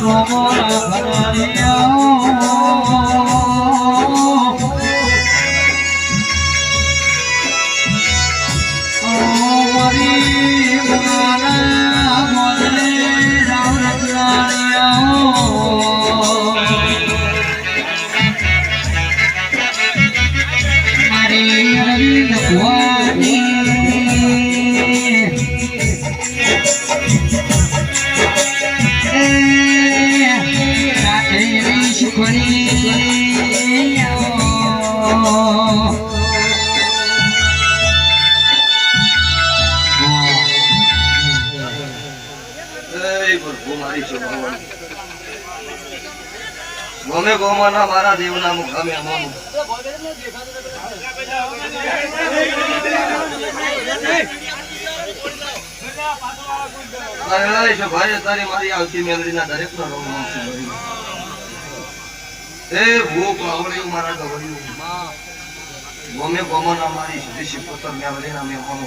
ભવાનો નમોરા ગમે ગોમાના મારા દેવના મુખામે અમાનું. ભાઈ અત્યારે મારી આવતી મેલડીના દરેકનો રોગ એ ભૂખ આવડ્યું મારા ગવડ્યું. ગોમે ગોમાના મારી સીધી શિકોતર મેલડીના મહેમાનો.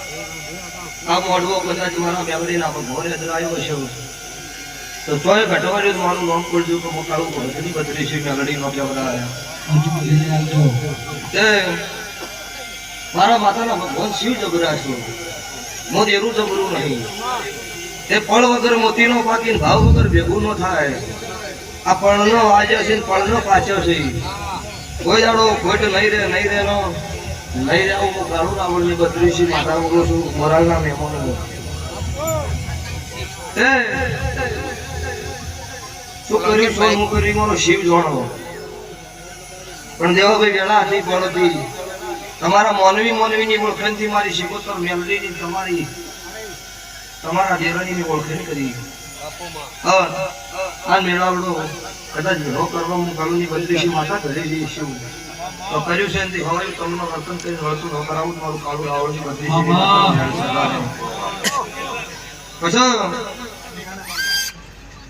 આ મોડવો કદાચ મારા મેમરીના તો મારું નો મારા માતાના ભગવાન શિવ જબરા છો. હું દેરું જબરું નહીં. તે પળ વગર મોતીનો પાકીને ભાવ વગર ભેગું ન થાય. આ પળનો આજે છે પળ પળનો પાછો છે. કોઈ દાડો ખોટ નહીં રે નહીં રે નહીં રે હું રાવણની બદલી છે માતા બોલું છું મોરાલના મહેમાનો શું કર્યું? હું કર્યું મારો શિવ જાણો. પણ દેવાભાઈ વેળા હતી પડતી. તમારા મોનવી મોનવીની ઓળખાણથી મારી શિકોતર મેલડીની તમારી તમારા દેરાણીની ઓળખાણ કરી. આ મેળાવડો કદાચ ભેળો કરવા હું કાળુની બદલીશી માતા ઘરે જઈશ તો કર્યું છે એનાથી? હવે તમને વર્તન કરીને વળતું ન કરાવું તો મારું કાળું રાવણની બદલીશી પછી?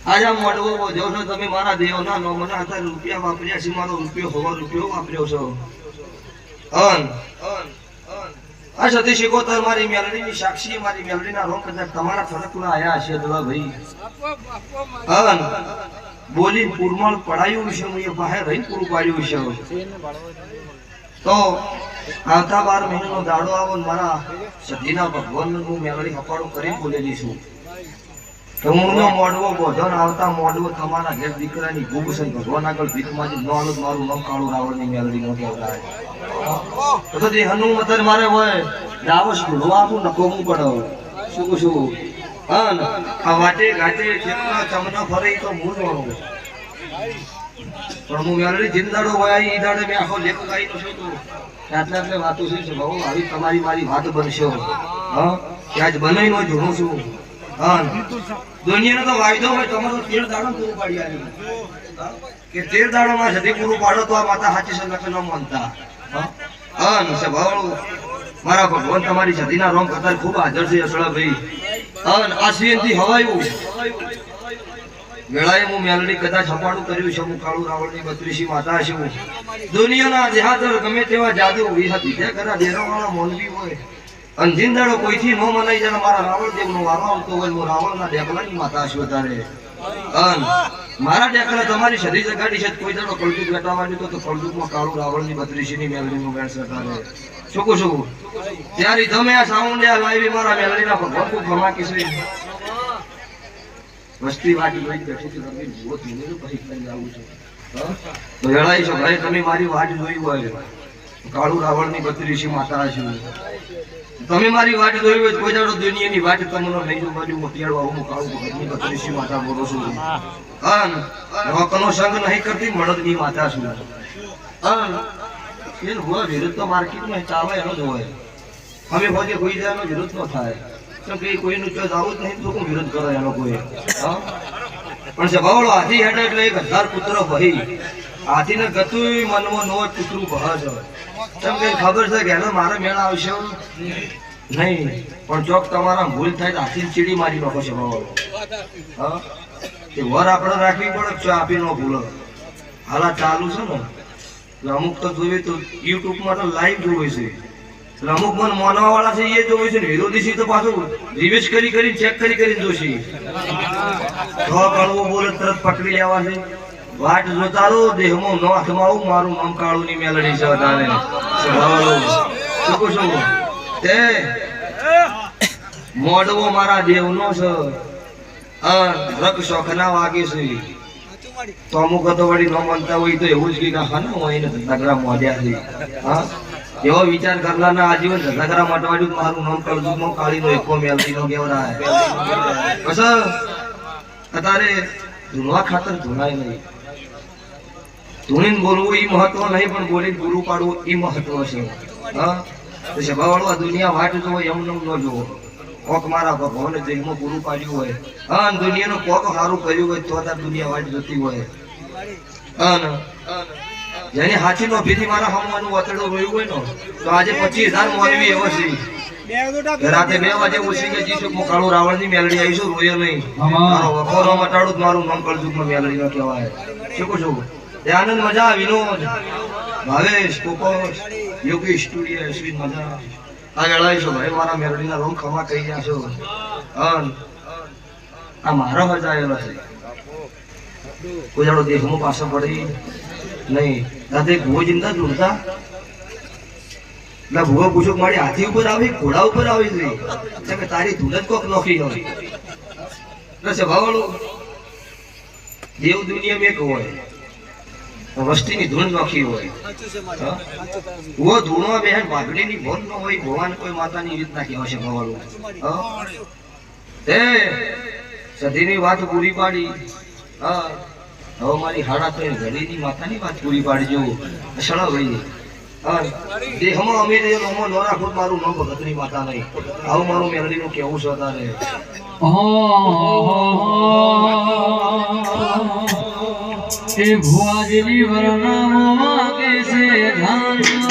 આજે મોડવો બોધ્યો છો તમે મારા દેવના નો મને અત્યારે રૂપિયા વાપર્યા છે મારો રૂપિયો હોવા રૂપિયો વાપર્યો છો. અન. આ સતી શિકોતર મારી મેલડીની સાક્ષી મારી મેલડીના રોમ કદાચ તમારા ફરકના આયા હશે દવા ભાઈ. અન. બોલી કુરમાળ પડાયું છે, હું બહાર રહી પૂરું પાડ્યું છે. તો આવતા બાર મહિનાનો દાડો આવો મારા સદીના ભગવાનનું મેલડી હપાડું કરી બોલેલી છું. તો મોડવો બોધન આવતા મોડવો તમારા ઘેર દીકરાની ભૂખ છે ભગવાન આગળ ભીખ માંગી નો આલો મારું નામ કાળું રાવણની મેળવી નો કહેવાય તો જે હનુમતર મારે હોય રાવસ ઢોળવા આપું નકો પડો શું છું? હા આ વાટે ઘાટે ખેતના ચમના ફરે તો મૂળ વાળો પણ હું મેલડી જિંદાડો હોય, ઈ દાડે મેં આખો લેખ ગાઈનો શું તો આટલે એટલે વાતો શું છે બહુ આવી તમારી મારી વાત બનશે હા? ત્યાં જ બનાવીને જોડું છું. હા દુનિયાનો તો વાયદો હોય, તમારો તેર દાડો પૂરું પાડી આવી કે તેર દાડોમાં સદી પૂરું પાડો તો આ માતા સાચી સંગત ન માનતા. હા? હા મારા ભગવાન તમારી સદીના રોમ કરતા ખૂબ હાજર છે અસળાભાઈ હા ને આ સિંહથી હવાયું વેળાએ હું મેલડી કદાચ હપાડું કર્યું છે, હું કાળુ રાવળની બત્રીસી માતા છું દુનિયાના જેહાદર ગમે તેવા જાદુ હોઈ હતી. તે ખરા ડેરાવાળા મોલવી હોય. અને જિંદાડો કોઈથી નો મનાઈ જાય મારા રાવણ દેવનો વારો આવતો હોય, હું રાવણના ડેકલાની માતા છું વધારે અન મારા ટેકરા તમારી સદી જગાડી છે, કોઈ દાડો વેટા માંડ્યું તો તો કાળુ રાવળની બત્રીસીની મેલડીનું વેણ સરકારે. શું કહું ત્યારે તમે આ સાઉન્ડ આ લાઈવી મારા મેલડીના ભગવાન ફરમાકી છે વસ્તી વાટી જોઈ બેઠી છે તમે જુઓ તમે તો પછી કરી આવું છે તો વેળાઈ છો ભાઈ તમે મારી વાટ જોઈ હોય કાળુ રાવણની બત્રીસી માતા છે તમે મારી વાટ જોઈ હોય કોઈ દાડો દુનિયાની વાટ તમને લઈ જાઉં બાજુ મોતિયાળવા હું કાળું ભગતની બત્રીસી માતા બોલો છું અન લોકોનો સંગ નહીં કરતી મળદની માતા છું અન એ હોય માર્કેટમાં ચાલે એનો જ હોય. હવે હોજે કોઈ જાય વિરુદ્ધ ન થાય. તો કે કોઈનું ચોઈસ આવું જ નહીં, તો કોણ વિરોધ એનો કોઈ? હા? પણ સ્વભાવળો હાથી હેઠળ એટલે એક હજાર પુત્ર ભહી હાથીને ગતુંય મનમાં નો જ પુતરું ભહ છે કે ખબર છે કે એનો મારે મેળા આવશે નહીં. પણ ચોક તમારા ભૂલ થાય તો હાથી ચીડી મારી નાખો છે ભાવ હા? વર આપણે રાખવી પડે આપી નો ભૂલો? હાલા ચાલુ છે ને. અમુક તો જોવે તો યુટ્યુબમાં તો લાઈવ જોવે છે. અમુક મન માનવા વાળા છે, એ જોવે છે ને, વિરોધી છે તો પાછું રિવેશ કરી કરી ચેક કરી કરી જોશે. કળવો બોલે તરત પકડી લેવા છે. વાટ જોતા રહો, દેહમાં નો હાથમાં મારું નામ કાળું ની મેલડી છે વધારે. શું કહું તે મોડવો મારા દેવનો છે. રક શોખના વાગે છે. તો અમુક તો વળી ન માનતા હોય તો એવું જ કઈ નાખા ને હું એને ધંધાકરા મોઢ્યા છે. એવો વિચાર કરનારના આજીવન ધંધાકરા માટવાડ્યું મારું નામ કળજુગમાં કાળીનો એકો મેલડીનો કેવરાય બસ અત્યારે ધૂણવા ખાતર ધૂણાય નહીં. ધૂણીને બોલવું એ મહત્વ નહીં, પણ બોલીને પૂરું પાડવું એ મહત્વ છે. હા? સભાવાળો આ દુનિયા વાટ જોવો, એમ ન જોવો. કોક મારા ભગવાન જન્મ પૂરું પાડ્યું હોય. અન દુનિયાનું કોક સારું કર્યું હોય તો તાર દુનિયા વાટ જતી હોય. અન જેની હાથી નો ભીથી મારા હમવાનું વતડો રહ્યું હોય નો તો આજે પચીસ હજાર મોરવી એવો છે. રાતે બે વાગે ઓછી કે જીસુ હું કાળું રાવણની મેલડી આવીશું રોયો નહીં. મારો વખોરો મટાડું મારું નામ કળજુકમાં મેલડી નો કહેવાય. શું કહું છું? એ આનંદ મજા વિનોદ. ભાવેશ કોકોશ યોગી સ્ટુડિયો શ્રી મજા. આ વેળાઈ ભાઈ, મારા કહી આ મારો છે. ના હાથી ઉપર આવી, ઘોડા ઉપર આવી એટલે કે તારી જ કોક નોખી હોય. એટલે સ્વભાવવાળું દેવ દુનિયા મેં હોય. વસ્તીની ધૂળ નોખી હોય? વો ધૂણો બેન ભાગડીની ભોન ન હોય ભગવાન કોઈ માતાની રીતના કહેવા છે ભવાળું હા? તે સધીની વાત પૂરી પાડી. હા? હવે મારી હાડા ત્રણ ઘડીની માતાની વાત પૂરી પાડજો સળો ભાઈ. હા? દેહમાં અમે એ લોમો ન રાખો તો મારું નામ ભગતની માતા નહીં. આવું મારું મેલડીનું કેવું છે તારે. એ ભુવાજીની વરનામો વાગે છે ધાનરીઓ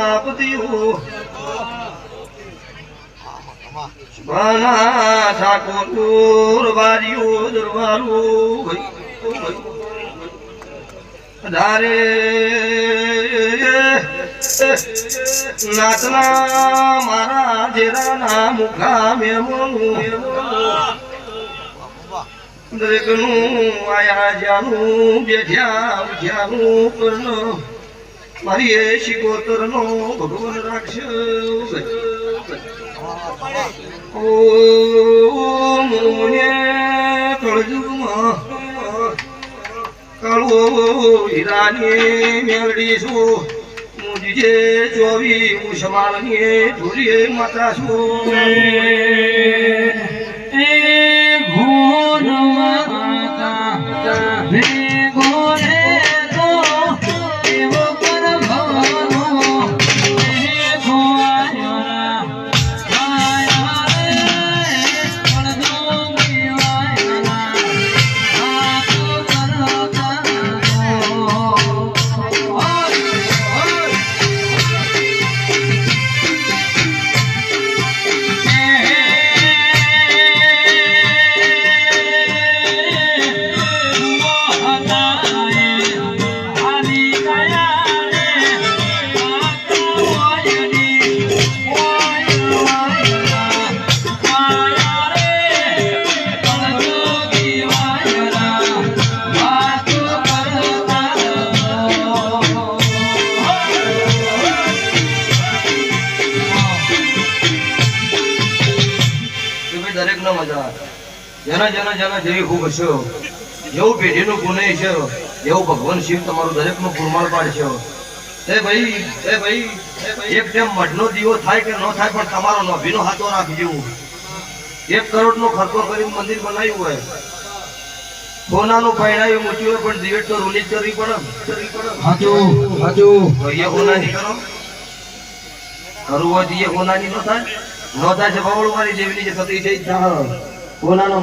પ્રજાપતિઓ સ્ભાના ઠાકોર વારીઓ દરબારો. ધારે નાતના મારા જેરાના મુખા મેમોનું દરેકનું આયા જ્યાનું બેઠ્યા, ઉઠ્યાનું કર્ણ. મારી એ શિકોતરનો ભગવાન રાખશે ઓ મુને કળજુગમાં કાળો હીરાની મેળડી છું. મુજે ચોવી હું સમાળની ઢોલીએ માતા છું. એ ઘોર જેના જેના જેના જેવી ખૂબ હશે. જેવું પેઢીનું પુણ્ય છે. એવું ભગવાન શિવ તમારું દરેકનું પુરમાળ પાડશે એ ભાઈ એ ભાઈ એક ટાઈમ મઢનો દીવો થાય કે ન થાય પણ તમારો નોભીનો હાથો રાખજો. એક કરોડનો ખર્ચો કરીને મંદિર બનાવ્યું હોય. સોનાનું પહેરાયું મૂક્યું હોય પણ દિવેટ તો રૂલી કરવી પડે. એ હોનાની કરો. કરવું હોય તો એ હોનાની ન થાય. ન થાય છે બવળ મારી જેવી જે થતી છે. હોનાનો